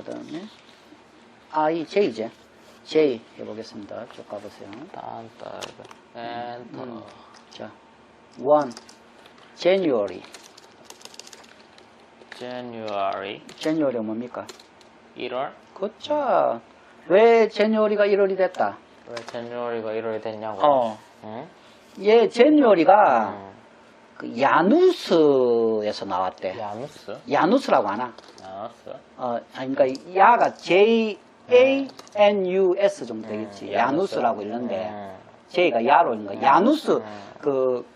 그 다음에 I, J제. J 해보겠습니다. 쭉 가보세요. 딴따르 엔터 음. 자, 1. January. January January 뭡니까? 1월 그쵸. 왜 January가 1월이 됐다? 왜 January가 1월이 됐냐고 어. 응? 얘 January가 응. 그 야누스에서 나왔대. 야누스? 야누스라고 하나? 야누스? 어, 아니, 그러니까 야가 J A N U S 정도 되겠지. 음, 야누스라고 있는데 음. J가 야로 있는 거. 야누스 음. 그,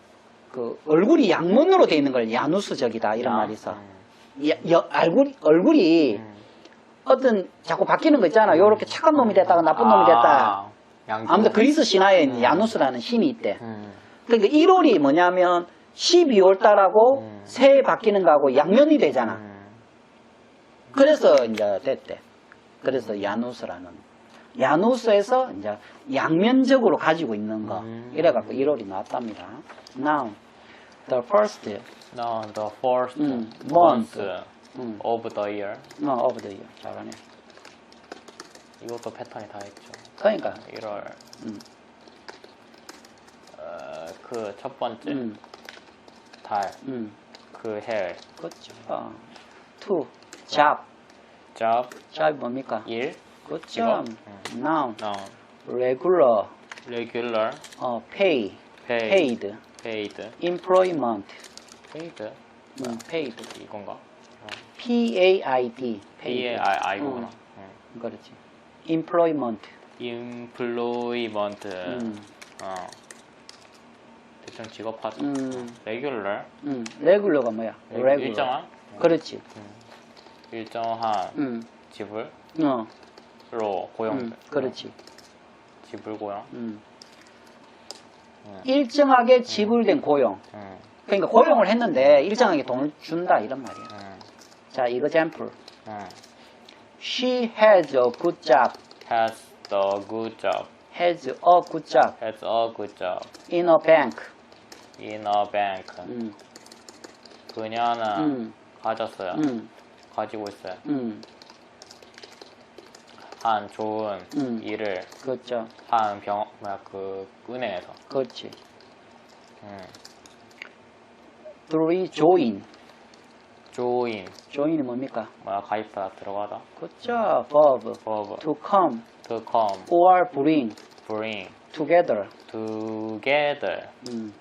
그 얼굴이 양문으로 돼 있는 걸 야누스적이다 이런 야. 말이 있어. 음. 야, 여- 얼굴이 얼굴이 음. 어떤 자꾸 바뀌는 거 있잖아. 요렇게 착한 놈이 됐다가 나쁜 놈이 됐다. 아, 양쪽. 아무튼 그리스 신화에 음. 야누스라는 신이 있대. 음. 그러니까 1월이 뭐냐면 12월 달하고 음. 새해 바뀌는 거하고 양면이 되잖아. 음. 그래서 이제 됐대. 그래서 야누스라는. 야누스에서 이제 양면적으로 가지고 있는 거. 음. 이래갖고 1월이 나왔답니다. Now, the first No, the first 음, month 음, of the year. 어, of the year. 잘하네. 이것도 패턴이 다 있죠. 그러니까, 1월. 음, 어, 그 첫 번째 음, 달, 음, 그 해, 그렇죠. two, job. job, job 뭡니까? 일, 그렇죠. 직업. Noun, no, regular, regular, 어, pay, pay, paid, paid, employment, paid, 음, paid, 이건가? P-A-I-D, P A I I 구나. 음, 그렇지. employment, employment. 음, 어. 대충 직업하죠. 음. regular, 음, regular가 뭐야? regular. 일정한, 그렇지. 일정한 음, 지불로 어, 고용. 음, 그렇지. 지불 고용. 음. 음. 일정하게 지불된 고용. 음, 그러니까 고용을 했는데 일정하게 돈을 준다 이런 말이야. 음, 자, example. 음. She has a good job. Has the good job. Has a good job Has a good job in a bank. In a bank. 음, 그녀는 음, 가졌어요. 음, 가지고 있어요. 음, 한 좋은 음. 일을 그렇죠. 한 병, 뭐야, 그, 은행에서. 그렇지. 음. Three, join. join, join이 뭡니까? 뭐야, 가입하다 들어가다. 그렇죠. verb. verb, to come to come, or bring bring, together. together. 음,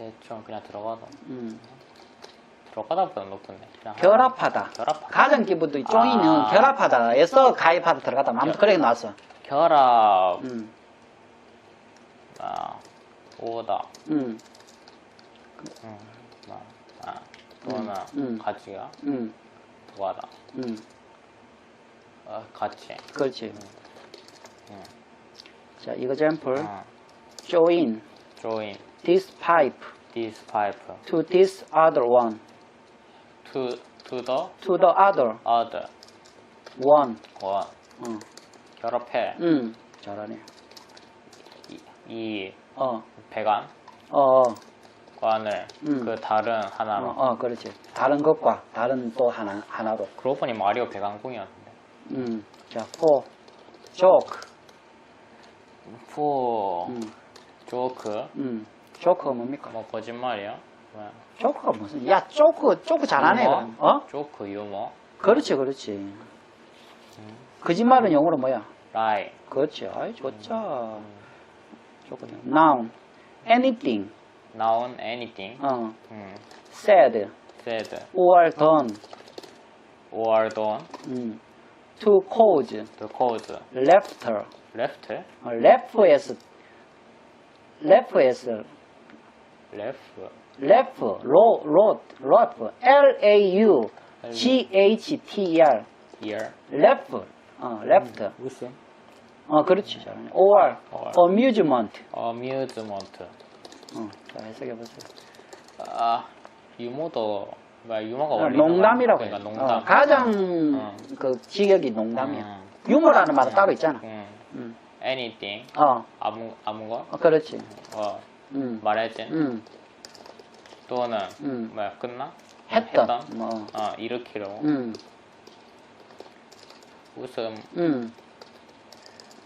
대충 그냥 들어가다. 음. 들어가다 보다 높은데. 그냥 결합하다. 결합. 가장 기본도 join은 아. 결합하다에서 가입하다 들어가다. 아무튼 그렇게 나왔어. 결합, 음, 아, 오다. 음, 음, 아, 아, 또는 음. 가치가 음, 도하다. 음. 어, 가치. 그렇지. 음. 자, example. 어, join join this pipe this pipe to this other one to to the to the other other one. one. 어, 결합해 음, 잘하네. 이, 이 어, 배관 어, 관을 음. 그 다른 어, 하나로. 어, 그렇지. 다른 것과 다른 또 하나 하나로. 그러고 보니 마리오 배관공이었는데. 음, 자, for joke. 푸 음, 조크 음, joke가 뭡니까? 뭐 거짓말이야? 뭐야? 조크가 무슨? 야, 조크, 조크 잘하네. 유머? 그럼. 어? 조크 유머 그렇지, 그렇지. 거짓말은 영어로 뭐야? 라이 그렇지. 아이, 좋죠. 조크네. Noun. Anything. 나온 anything 어. 음, Said. said Or done. or done 음. To cause. to cause Laughter. left 어, Laugh Laugh left Laugh. Laugh. Laugh. Laugh. L-A-U. G-H-T-E-R. ear Laugh. 어, left. 웃음 어, 그렇지. 잘하네. Or. Amusement. amusement 어, 자, 해석해 보세요. 아 유머도 뭐야 유머가 어, 농담이라고 그러니까 해요. 농담 어, 가장 어. 그 직역이 농담이야. 음. 유머라는 말은 따로 있잖아. 음. 음. anything 어, 아무 아무 거 어, 그렇지. 어, 음, 말해진 음, 또는 음. 뭐야 끝나 했던, 했던? 뭐, 아, 일으키려고. 음, 웃음, 음.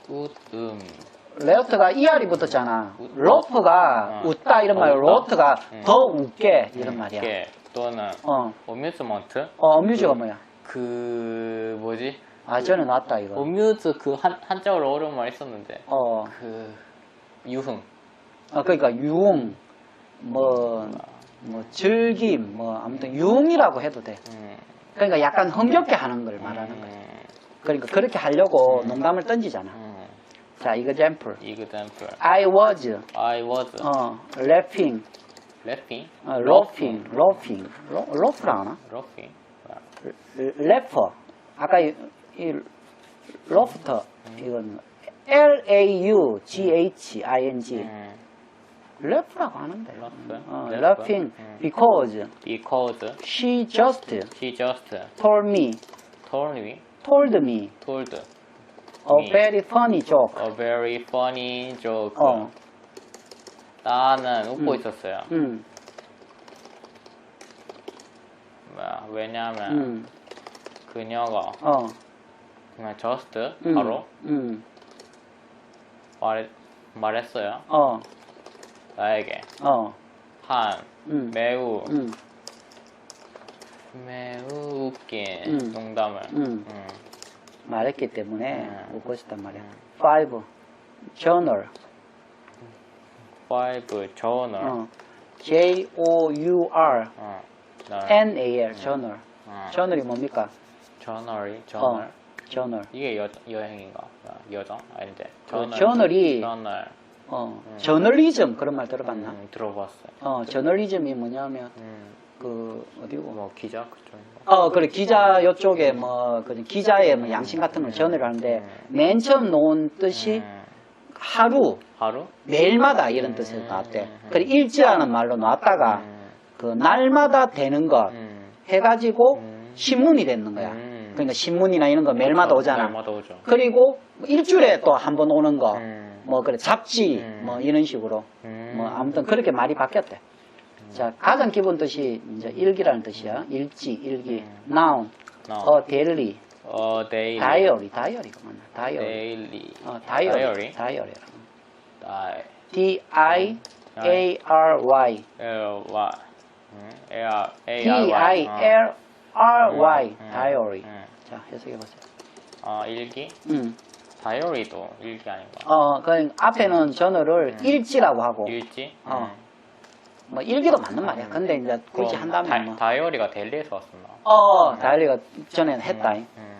웃음. 레어트가 ER이 붙었잖아. 웃- 로프가 어. 웃다 이런 어, 말, 웃다. 로트가 음. 더 웃게 이런 말이야. 이렇게 또는 어, 어뮤즈먼트? 어, 어뮤즈가 뭐야? 그 뭐지? 아, 전에 나왔다 이거. 어뮤즈 그 한, 한자어로 어려운 말 있었는데 어, 그 유흥 어, 그러니까 유흥, 뭐, 뭐 즐김, 뭐 아무튼 유흥이라고 해도 돼. 음, 그러니까 약간 흥겹게 하는 걸 말하는. 음, 그러니까 그렇게 하려고 음. 농담을 던지잖아. 음. 자, example. example I was, I was 어, laughing, laughing 어, laughing, laughing, 로- laugh라 하나? laughing laughter. 아까 이, 이 laughter 이건 L A U G H I N G 음, laugh라고 하는데. laugh? 어, laugh? laughing 음. because because she just she just told me, told me told me told a very funny joke. a very funny joke 어, 나는 웃고 음. 있었어요 음, 뭐야, 왜냐하면 음, 그녀가 어, 그냥 just 음, 바로 음, 말, 말했어요 어, 나에게 어, 한 음, 매우 음, 매우 웃긴 음. 농담을 음. 음. 말했기 때문에 음. 웃고 싶단 말이야. 음. Five, journal. five journal 어, J O U R 어. 나- N A L, journal. 어. journal이 뭡니까? journal이 journal 어, journal. 이게 여, 여행인가 아, 여정 아닌데 그 journal이 journal 어, 저널리즘 그런 말 들어봤나? 음, 들어봤어요 어, 저널리즘이 뭐냐면 음, 그 어디고? 뭐 기자 그쪽인가 어, 그래 기자 요쪽에 뭐 그 기자의 뭐 양심 같은 걸 전을 하는데 맨 처음 놓은 뜻이 음, 하루 하루 매일마다 이런 뜻을 나왔대. 그래 일지라는 말로 놨다가 음, 그 날마다 되는 것 음, 해가지고 음. 신문이 됐는 거야. 음. 그러니까 신문이나 이런 거 매일마다 오잖아. 매일마다 오죠 그리고 일주일에 또 한 번 오는 거, 음. 뭐 그래 잡지, 음. 뭐 이런 식으로, 음. 뭐 아무튼 그렇게 말이 바뀌었대. 자 가장 기본 뜻이 이제 일기라는 뜻이야. 일지, 일기, 음. noun, No. 어 daily, 어, daily. 다이어리, 다이어리가 맞나? 다이어리, daily. 어 다이어리, 다이어리. 다이어리. 다이. D I A R Y, L Y. 음, A R A D R Y. I L R Y, 음. 다이어리. 음. 자 해석해 보세요. 어, 일기? 음. 다이어리도 일기 아닌가? 어, 그 앞에는 저널을 일지라고 하고, 일지? 어. 음. 뭐 일기도 맞는 말이야. 근데 이제 굳이 한다면 다, 뭐, 다 이어리가 데일리에서 왔었나? 어, 다이어리가 전에 했다. 음.